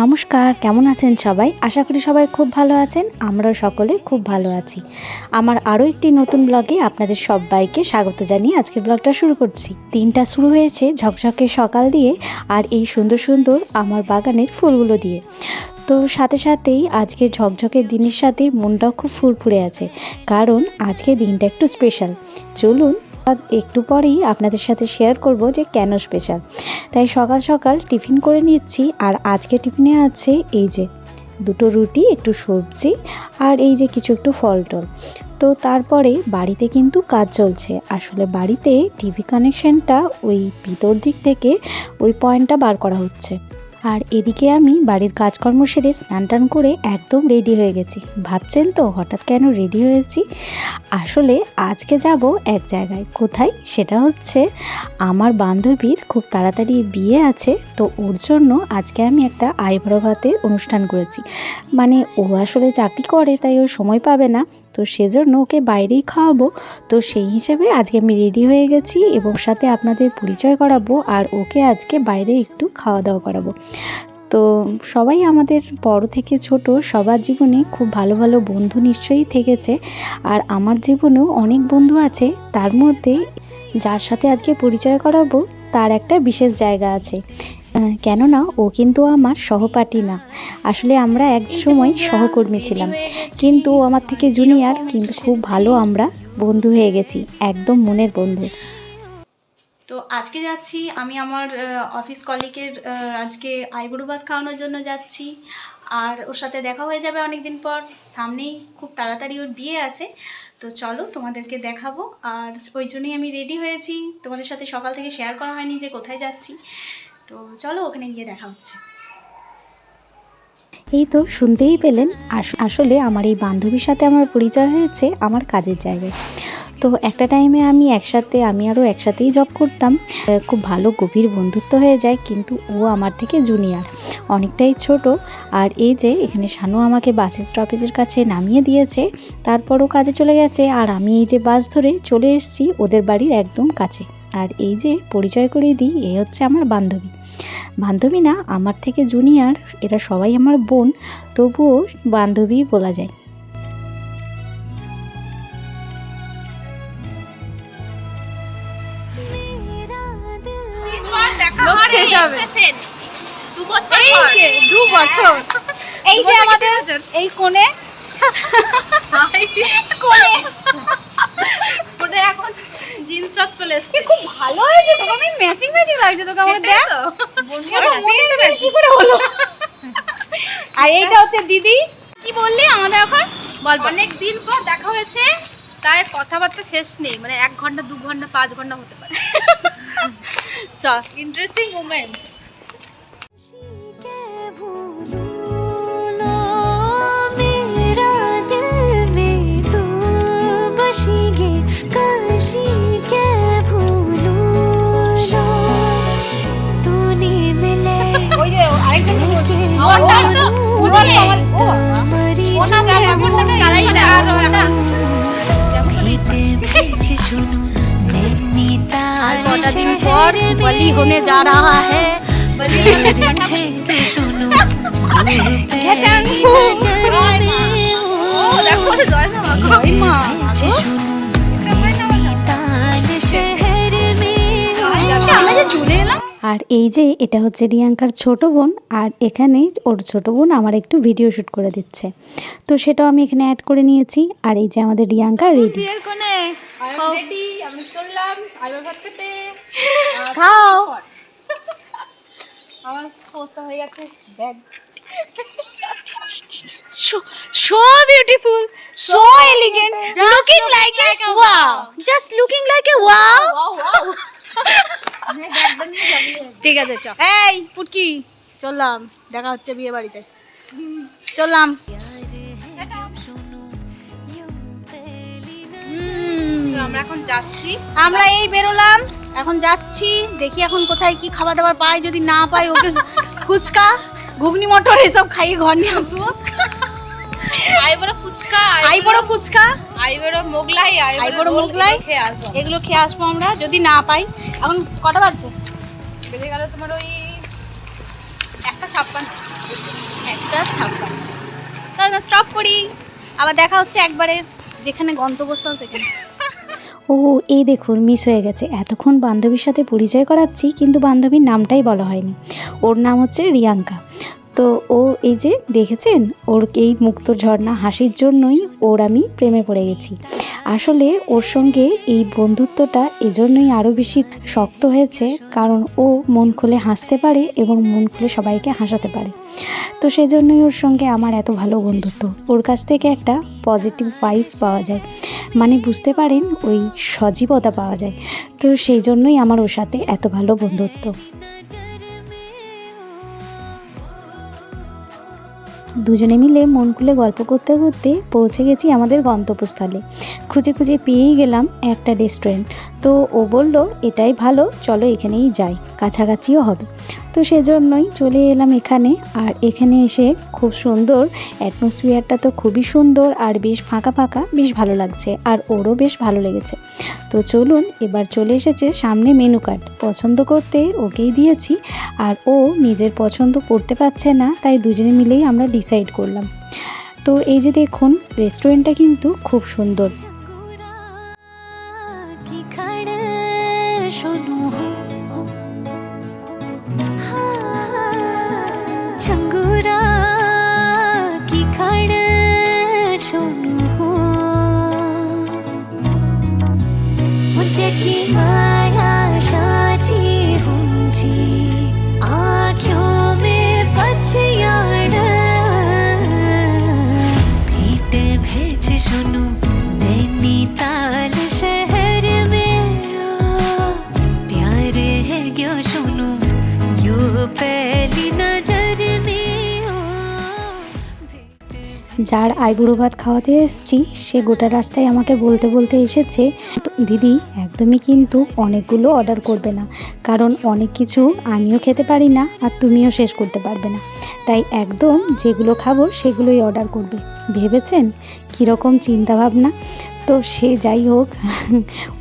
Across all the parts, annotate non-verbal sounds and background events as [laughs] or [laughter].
নমস্কার, কেমন আছেন সবাই? আশা করি সবাই খুব ভালো আছেন, আমরাও সকলে খুব ভালো আছি। আমার আরও একটি নতুন ব্লগে আপনাদের সবাইকে স্বাগত জানিয়ে আজকের ব্লগটা শুরু করছি। দিনটা শুরু হয়েছে ঝকঝকে সকাল দিয়ে আর এই সুন্দর সুন্দর আমার বাগানের ফুলগুলো দিয়ে। তো সাথে সাথেই আজকে ঝকঝকের দিনের সাথে মনটাও খুব ফুরফুরে আছে, কারণ আজকে দিনটা একটু স্পেশাল চলুন একটু পরেই আপনাদের সাথে শেয়ার করব যে কেন স্পেশাল তাই সকাল সকাল টিফিন করে নিচ্ছি আর আজকে টিফিনে আছে এই যে দুটো রুটি, একটু সবজি আর এই যে কিছু একটু ফল টল তো তারপরে বাড়িতে কিন্তু কাজ চলছে। আসলে বাড়িতে টিভি কানেকশনটা ওই ভিতর দিক থেকে ওই পয়েন্টটা বার করা হচ্ছে। আর এদিকে আমি বাড়ির কাজকর্ম সেরে স্নান টান করে একদম রেডি হয়ে গেছি। ভাবছেন তো হঠাৎ কেন রেডি হয়েছি? আসলে আজকে যাব এক জায়গায়। কোথায়? সেটা হচ্ছে আমার বান্ধবীর খুব তাড়াতাড়ি বিয়ে আছে, তো ওর জন্য আজকে আমি একটা আইব্রো ভাতের অনুষ্ঠান করেছি। মানে ও আসলে চাকরি করে, তাই ও সময় পাবে না। তো সেজন্য ওকে বাইরেই খাওয়াবো। তো সেই হিসেবে আজকে আমি রেডি হয়ে গেছি এবং সাথে আপনাদের পরিচয় করাবো আর ওকে আজকে বাইরে একটু খাওয়া দাওয়া করাবো। তো সবাই আমাদের বড় থেকে ছোট, সবার জীবনে খুব ভালো ভালো বন্ধু নিশ্চয়ই থেকেছে। আর আমার জীবনেও অনেক বন্ধু আছে, তার মধ্যে যার সাথে আজকে পরিচয় করাবো, তার একটা বিশেষ জায়গা আছে। কেননা ও কিন্তু আমার সহপাঠী না। আসলে আমরা এক সময় সহকর্মী ছিলাম। কিন্তু ও আমার থেকে জুনিয়র কিন্তু খুব ভালো আমরা বন্ধু হয়ে গেছি, একদম মনের বন্ধু। তো আজকে যাচ্ছি, আমি আমার অফিস কলিগের আজকে আইবুড়ো ভাত খাওয়ানোর জন্য যাচ্ছি। আর ওর সাথে দেখা হয়ে যাবে অনেক দিন পর। সামনেই খুব তাড়াতাড়ি ওর বিয়ে আছে। তো চলো তোমাদেরকে দেখাবো। আর ওই জন্যই আমি রেডি হয়েছি। তোমাদের সাথে সকাল থেকে শেয়ার করা হয়নি যে কোথায় যাচ্ছি। তো চলো ওখানে গিয়ে দেখা হচ্ছে। এই তো শুনতেই পেলেন, আস- আসলে আমার এই বান্ধবীর সাথে আমার পরিচয় হয়েছে আমার কাজের জায়গায়। তো একটা টাইমে আমি একসাথে, আমি আরও একসাথেই জব করতাম। খুব ভালো গভীর বন্ধুত্ব হয়ে যায়, কিন্তু ও আমার থেকে জুনিয়র অনেকটাই ছোট। আর এই যে এখানে শানু আমাকে বাস স্টপেজের কাছে নামিয়ে দিয়েছে তারপরও কাজে চলে গেছে। আর আমি এই যে বাস ধরে চলে এসেছি ওদের বাড়ির একদম কাছে। আর এই যে পরিচয় করিয়ে দিই, এ হচ্ছে আমার বান্ধবী। বান্ধবী না আমার থেকে জুনিয়র এরা সবাই আমার বোন তবুও বান্ধবী বলা যায়। এই যে দু বছর। এই যে আমাদের এই কোণে। ওটা এখন জিন্স টপ চলে এসছে। খুব ভালো হয়েছে তোকে আমি ম্যাচিং ম্যাচিং লাগছে তোকে আমাকে দেখ। মনে কি করে হলো। আর এইটা হচ্ছে দিদি। কি বললি আমাদের এখন? বল বল। অনেক দিন পর দেখা হয়েছে তাই কথাবার্তা শেষ নেই। মানে এক ঘণ্টা দু ঘণ্টা পাঁচ ঘণ্টা হতে পারে। চল। ইন্টারেস্টিং মোমেন্ট बलि होने जा रहा है देखो जय माँ আর এই যে এটা হচ্ছে রিয়াঙ্কার ছোট বোন আর এখানে ওর ছোট বোন আমার একটু ভিডিও শ্যুট করে দিচ্ছে। তো সেটাও আমি এখানে অ্যাড করে নিয়েছি আর এই যে আমাদের রিয়াঙ্কা রেডি [laughs] হয়ে so beautiful so elegant looking like a wow just looking like a wow wow wow ঠিক আছে চ। এই পুটকি চললাম। দেখা হচ্ছে বিয়ে বাড়িতে। চললাম। আমরা এখন যাচ্ছি। আমরা এই বেরোলাম। এখন যাচ্ছি দেখি এখন কোথায় কি খাবার দাবার পাই। যদি না পাই ওকে ফুচকা ঘুগনি মটর এসব খাইয়ে ঘর নিয়ে আসব। আইবড়ো ফুচকা আই বড় ফুচকা। আইবড়ো মোগলাই আইবুড়ো আইবড়ো মোগলাই। খেয়ে আসব। এগুলো খেয়ে আসব আমরা যদি না পাই। এখন কটা বাজছে? বেজে গেল তোমার ওই একটা ছাপ্পান্ন। একটা ছাপ্পান্ন। তাহলে স্টপ করি। আবার দেখা হচ্ছে একবারে যেখানে গন্তব্যস্থল সেখানে। [laughs] ও এই দেখুন মিস হয়ে গেছে। এতক্ষণ বান্ধবীর সাথে পরিচয় করাচ্ছি কিন্তু বান্ধবীর নামটাই বলা হয়নি। ওর নাম হচ্ছে রিয়াঙ্কা। তো ও এই যে দেখেছেন? ওর এই মুক্ত ঝর্ণা হাসির জন্যই ওর আমি প্রেমে পড়ে গেছি। আসলে ওর সঙ্গে এই বন্ধুত্বটা এজন্যই আরও বেশি শক্ত হয়েছে, কারণ ও মন খুলে হাসতে পারে এবং মন খুলে সবাইকে হাসাতে পারে। তো সেজন্যই ওর সঙ্গে আমার এত ভালো বন্ধুত্ব। ওর কাছ থেকে একটা পজিটিভ ভাইস পাওয়া যায়। মানে বুঝতে পারেন, ওই সজীবতা পাওয়া যায়। তো সেই জন্যই আমার ওর সাথে এত ভালো বন্ধুত্ব। দুজনে মিলে মন খুলে গল্প করতে করতে পৌঁছে গেছি আমাদের গন্তব্যস্থলে। খুঁজে খুঁজে পেয়েই গেলাম একটা রেস্টুরেন্ট তো ও বলল, এটাই ভালো, চলো এখানেই যাই, কাছাকাছিও হবে। তো সেজন্যই চলে এলাম এখানে। আর এখানে এসে খুব সুন্দর অ্যাটমসফিয়ারটা তো খুবই সুন্দর আর বেশ ফাঁকা ফাঁকা, বেশ ভালো লাগছে আর ওরও বেশ ভালো লেগেছে। তো চলুন, এবার চলে এসেছে সামনে মেনু কার্ড পছন্দ করতে ওকেই দিয়েছি আর ও নিজের পছন্দ করতে পারছে না, তাই দুজনে মিলেই আমরা ডিসাইড করলাম। তো এই যে দেখুন রেস্টুরেন্টটা কিন্তু খুব সুন্দর। की माया शाची जी आँखों में पछयाड़ যার আইবুড়ো ভাত খাওয়াতে এসেছি, সে গোটা রাস্তায় আমাকে বলতে বলতে এসেছে, "তো দিদি, একদমই কিন্তু অনেকগুলো অর্ডার করবে না। কারণ অনেক কিছু আমিও খেতে পারি না আর তুমিও শেষ করতে পারবে না। তাই একদম যেগুলো খাব সেগুলোই অর্ডার করবে। ভেবেছেন? কীরকম চিন্তাভাবনা? তো সে যাই হোক,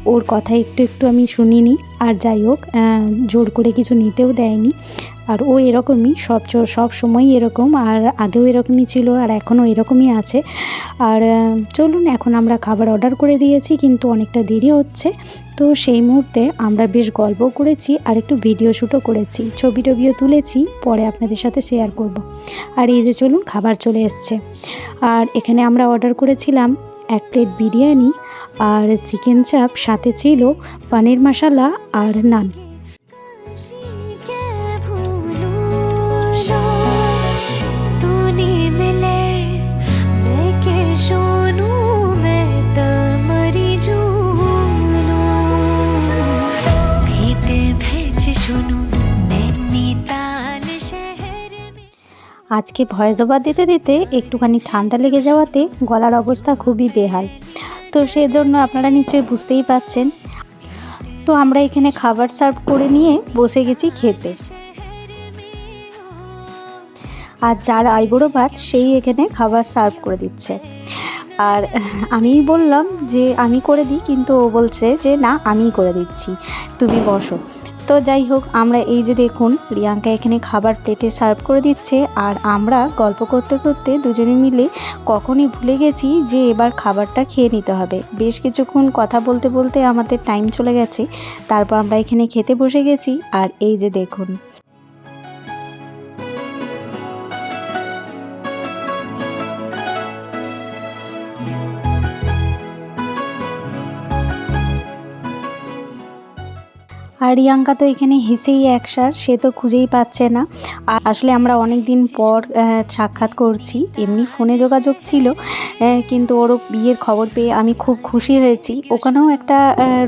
ওর কথা একটু একটু আমি শুনিনি। আর যাই হোক জোর করে কিছু নিতেও দেয়নি। আর ও এরকমই, সব সব সময় এরকম, আর আগেও এরকমই ছিল আর এখনও এরকমই আছে। আর চলুন এখন আমরা খাবার অর্ডার করে দিয়েছি, কিন্তু অনেকটা দেরি হচ্ছে। তো সেই মুহূর্তে আমরা বেশ গল্প করেছি আর একটু ভিডিও শ্যুটও করেছি। ছবি টবিও তুলেছি, পরে আপনাদের সাথে শেয়ার করব। আর এই যে চলুন, খাবার চলে এসছে। আর এখানে আমরা অর্ডার করেছিলাম এক প্লেট বিরিয়ানি আর চিকেন চাপ, সাথে ছিল পনির মশালা আর নান। আজকে ভয়েস ওভার দিতে দিতে একটুখানি ঠান্ডা লেগে যাওয়াতে গলার অবস্থা খুবই বেহাল। তো সেজন্য আপনারা নিশ্চয়ই বুঝতেই পাচ্ছেন তো আমরা এখানে খাবার সার্ভ করে নিয়ে বসে গেছি খেতে। আর যার আইবুড়ো ভাত, সেই এখানে খাবার সার্ভ করে দিচ্ছে। আর আমি বললাম যে, আমি করে দিই। কিন্তু ও বলছে যে, না, আমিই করে দিচ্ছি। তুমি বসো। তো যাই হোক, আমরা এই যে দেখুন, প্রিয়াঙ্কা এখানে খাবার প্লেটে সার্ভ করে দিচ্ছে আর আমরা গল্প করতে করতে দুজনে মিলে কখনই ভুলে গেছি যে এবার খাবারটা খেয়ে নিতে হবে। বেশ কিছুক্ষণ কথা বলতে বলতে আমাদের টাইম চলে গেছে, তারপর আমরা এখানে খেতে বসে গেছি আর এই যে দেখুন। আর রিয়াঙ্কা তো এখানে হেসেই একসার সে তো খুঁজেই পাচ্ছে না। আসলে আমরা অনেক দিন পর সাক্ষাৎ করছি, এমনি ফোনে যোগাযোগ ছিল কিন্তু ওরও বিয়ের খবর পেয়ে আমি খুব খুশি হয়েছি। ওখানেও একটা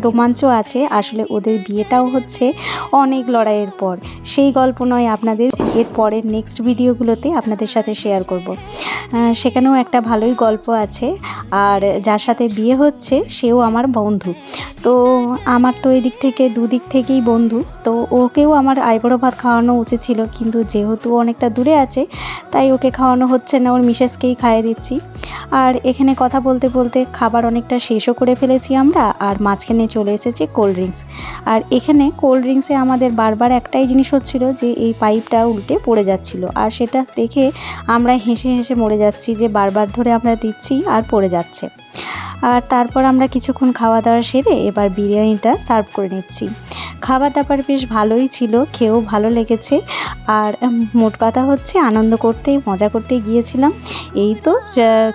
রোমাঞ্চ আছে, আসলে ওদের বিয়েটাও হচ্ছে অনেক লড়াইয়ের পর। সেই গল্প নয় আপনাদের, এর পরের নেক্সট ভিডিওগুলোতে আপনাদের সাথে শেয়ার করব। সেখানেও একটা ভালোই গল্প আছে, আর যার সাথে বিয়ে হচ্ছে, সেও আমার বন্ধু। তো আমার তো এদিক থেকে দুদিক থেকে থেকেই বন্ধু। তো ওকেও আমার আইবুড়ো ভাত খাওয়ানো উচিত ছিল, কিন্তু যেহেতু অনেকটা দূরে আছে, তাই ওকে খাওয়ানো হচ্ছে না, ওর মিসেসকেই খাইয়ে দিচ্ছি। আর এখানে কথা বলতে বলতে খাবার অনেকটা শেষও করে ফেলেছি আমরা, আর মাঝখানে চলে এসেছে কোল্ড ড্রিঙ্কস আর এখানে কোল্ড ড্রিঙ্কসে আমাদের বারবার একটাই জিনিস হচ্ছিল যে, এই পাইপটা উল্টে পড়ে যাচ্ছিল। আর সেটা দেখে আমরা হেসে হেসে মরে যাচ্ছি যে, বারবার ধরে আমরা দিচ্ছি আর পড়ে যাচ্ছে। আর তারপর আমরা কিছুক্ষণ খাওয়া দাওয়া সেরে এবার বিরিয়ানিটা সার্ভ করে নিচ্ছি। খাবার দাবার বেশ ভালোই ছিল খেয়েও ভালো লেগেছে। আর মোট কথা হচ্ছে আনন্দ করতে মজা করতে গিয়েছিলাম। এই তো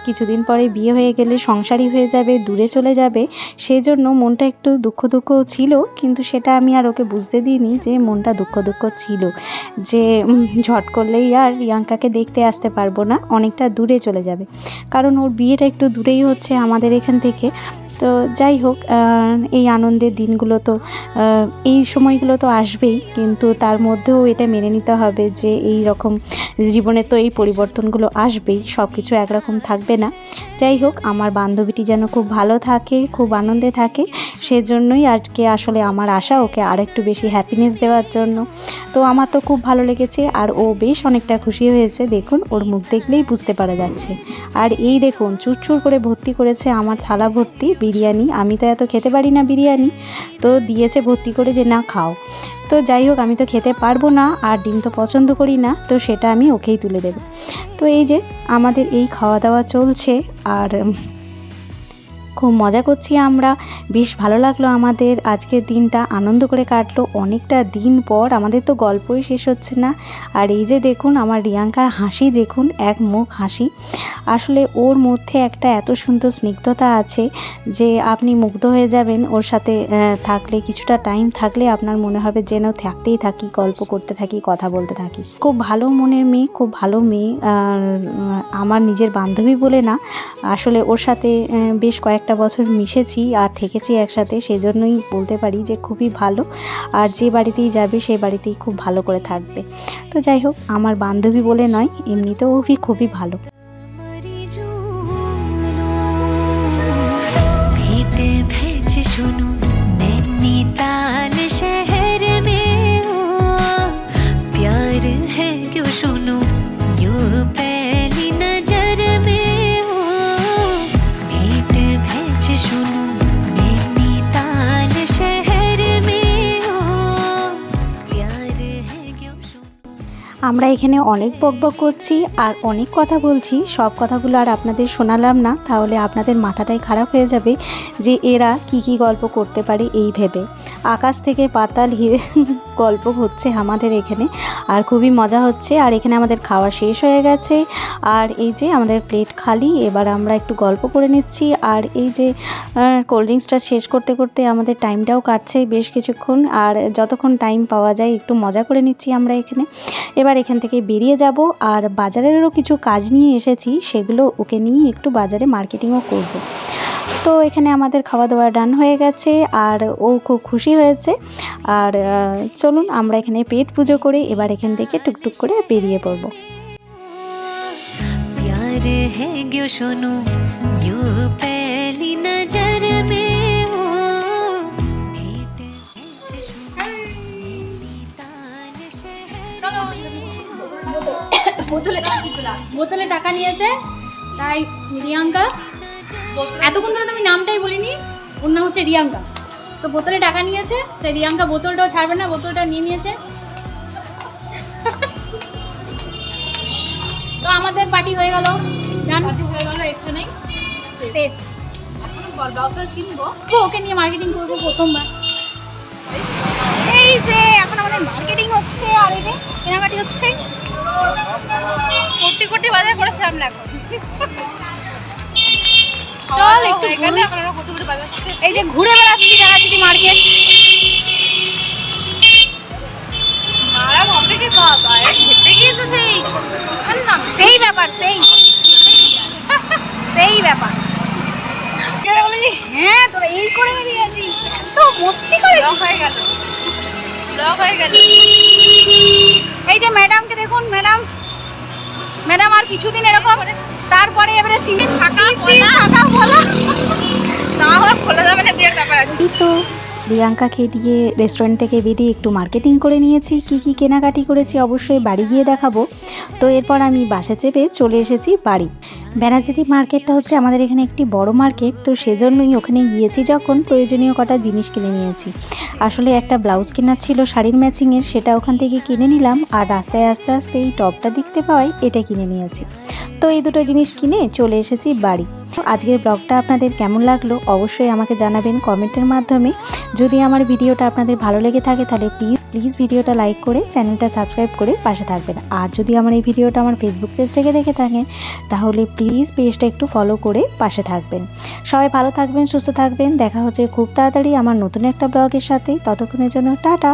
কিছুদিন পরে বিয়ে হয়ে গেলে সংসারই হয়ে যাবে দূরে চলে যাবে। সেই জন্য মনটা একটু দুঃখ দুঃখ ছিল কিন্তু সেটা আমি আর ওকে বুঝতে দিইনি যে মনটা দুঃখ দুঃখ ছিল। যে ঝট করলেই আর রিয়াঙ্কাকে দেখতে আসতে পারব না অনেকটা দূরে চলে যাবে। কারণ ওর বিয়েটা একটু দূরেই হচ্ছে আমাদের এখান থেকে। তো যাই হোক এই আনন্দের দিনগুলো তো আহ, এই সময়গুলো তো আসবেই, কিন্তু তার মধ্যেও এটা মেনে নিতে হবে যে এই রকম জীবনে তো এই পরিবর্তনগুলো আসবেই সব কিছু একরকম থাকবে না। যাই হোক, আমার বান্ধবীটি যেন খুব ভালো থাকে, খুব আনন্দে থাকে, সেজন্যই আজকে আসলে আমার আশা ওকে আর একটু বেশি হ্যাপিনেস দেওয়ার জন্য। তো আমার তো খুব ভালো লেগেছে আর ও বেশ অনেকটা খুশি হয়েছে, দেখুন ওর মুখ দেখলেই বুঝতে পারা যাচ্ছে। আর এই দেখুন, চুরচুর করে ভর্তি করেছে আমার থালা ভর্তি, বিরিয়ানি, আমি তো এত খেতে পারি না বিরিয়ানি। তো দিয়েছে ভর্তি করে যে না খাও। তো যাই হোক, আমি তো খেতে পারব না আর ডিম তো পছন্দ করি না, তো সেটা আমি ওকেই তুলে দেবো। তো এই যে আমাদের এই খাওয়া দাওয়া চলছে আর খুব মজা করছি আমরা। বেশ ভালো লাগল আমাদের। আজকের দিনটা আনন্দ করে কাটলো। অনেকটা দিন পর আমাদের তো গল্পই শেষ হচ্ছে না। আর এই যে দেখুন, আমার রিয়াঙ্কার হাসি দেখুন, এক মুখ হাসি। আসলে ওর মধ্যে একটা এত সুন্দর স্নিগ্ধতা আছে যে আপনি মুগ্ধ হয়ে যাবেন। ওর সাথে থাকলে, কিছুটা টাইম থাকলে আপনার মনে হবে যেন থাকতেই থাকি, গল্প করতে থাকি, কথা বলতে থাকি। খুব ভালো মনের মেয়ে, খুব ভালো মেয়ে। আমার নিজের বান্ধবী বলে না। আসলে ওর সাথে বেশ বেশ কয়েকটা বছর মিশেছি আর থেকেছি একসাথে, সেজন্যই বলতে পারি যে খুবই ভালো। আর যে বাড়িতেই যাবে সেই বাড়িতেই খুব ভালো করে থাকবে। তো যাই হোক, আমার বান্ধবী বলে নয়, এমনিতেও খুবই ভালো। मरी আমরা এখানে অনেক বকবক করছি আর অনেক কথা বলছি। সব কথাগুলো আর আপনাদের শোনালাম না। তাহলে আপনাদের মাথাটাই খারাপ হয়ে যাবে যে এরা কি কি গল্প করতে পারে এই ভেবে। আকাশ থেকে পাতাল হিরে [laughs] গল্প হচ্ছে আমাদের এখানে। আর খুবই মজা হচ্ছে। আর এখানে আমাদের খাওয়া শেষ হয়ে গেছে। আর এই যে আমাদের প্লেট খালি, এবার আমরা একটু গল্প করে নিচ্ছি। আর এই যে কোল্ড ড্রিঙ্কসটা শেষ করতে করতে আমাদের টাইমটাও কাটছে বেশ কিছুক্ষণ। আর যতক্ষণ টাইম পাওয়া যায়, একটু মজা করে নিচ্ছি আমরা এখানে। এবার এখান থেকে বেরিয়ে যাব আর বাজারেরও কিছু কাজ নিয়ে এসেছি সেগুলো ওকে নিয়ে একটু বাজারে মার্কেটিংও করব। তো এখানে আমাদের খাওয়া দাওয়া ডান হয়ে গেছে আর ও খুব খুশি হয়েছে আর আহ, চলুন আমরা এখানে পেট পুজো করে এবার এখান থেকে টুকটুক করে বেরিয়ে পড়বো प्यार है বোতলে বোতলে টাকা নিয়েছে তাই রিয়াঙ্কা। এতক্ষণ ধরে আমি নামটাই বলিনি ওর নাম হচ্ছে রিয়াঙ্কা। তো বোতলে টাকা নিয়েছে তাই রিয়াঙ্কা বোতলটাও ছাড়বে না বোতলটা নিয়ে নিয়েছে। তো আমাদের পার্টি হয়ে গেল। পার্টি হয়ে গেল এখানেই। শেষ। এখন বরবাউটা কিনবো? ওকে নিয়ে মার্কেটিং করব প্রথমবার। এই যে এখন আমাদের মার্কেটিং হচ্ছে আর এই যে কেনাকাটি হচ্ছে? কোটি কোটি বাজার করেছে আমরা এখন। চল একটু। এখন আমরা কোটি কোটি বাজার এই যে ঘুরে বেড়াচ্ছি রানাচিটি মার্কেট। মারা হবে কি বাবা খেতে গিয়ে তো সেই সেই ব্যাপার সেই। সেই ব্যাপার। হ্যাঁ তোরা এই করে বেরিয়েছিস তো মস্তি করে হয়ে গেল। ব্লক হয়ে গেল। এই যে ম্যাডামকে দেখুন ম্যাডাম ম্যাডাম আর কিছুদিন এরকম তারপরে এবারে সিঙ্গেল থাকা? থাকা বলা। না খোলা যাবে না বিয়ের ব্যাপার আছে? তো প্রিয়াঙ্কাকে দিয়ে রেস্টুরেন্ট থেকে বেরিয়ে একটু মার্কেটিং করে নিয়েছি কি কি কেনাকাটি করেছি অবশ্যই বাড়ি গিয়ে দেখাবো। তো এরপর আমি বাসা চেপে চলে এসেছি বাড়ি। ব্যানাচিতি মার্কেটটা হচ্ছে আমাদের এখানে একটি বড় মার্কেট, তো সেজন্যই ওখানে গিয়েছি যখন প্রয়োজনীয় কটা জিনিস কিনে নিয়েছি। আসলে একটা ব্লাউজ কেনার ছিল, শাড়ির ম্যাচিংয়ের সেটা ওখান থেকে কিনে নিলাম আর রাস্তায় আস্তে আস্তে এই টপটা দেখতে পাওয়াই এটা কিনে নিয়েছি। তো এই দুটো জিনিস কিনে চলে এসেছি বাড়ি। তো আজকের ব্লগটা আপনাদের কেমন লাগল অবশ্যই আমাকে জানাবেন কমেন্টের মাধ্যমে। যদি আমার ভিডিওটা আপনাদের ভালো লেগে থাকে তাহলে প্লিজ প্লিজ ভিডিওটা লাইক করে চ্যানেলটা সাবস্ক্রাইব করে পাশে থাকবেন। আর যদি আমার এই ভিডিওটা আমার ফেসবুক পেজ থেকে দেখে থাকেন, তাহলে প্লিজ পেজটা একটু ফলো করে পাশে থাকবেন। সবাই ভালো থাকবেন, সুস্থ থাকবেন। দেখা হচ্ছে খুব তাড়াতাড়ি আমার নতুন একটা ব্লগের সাথে। ততক্ষণের জন্য টাটা।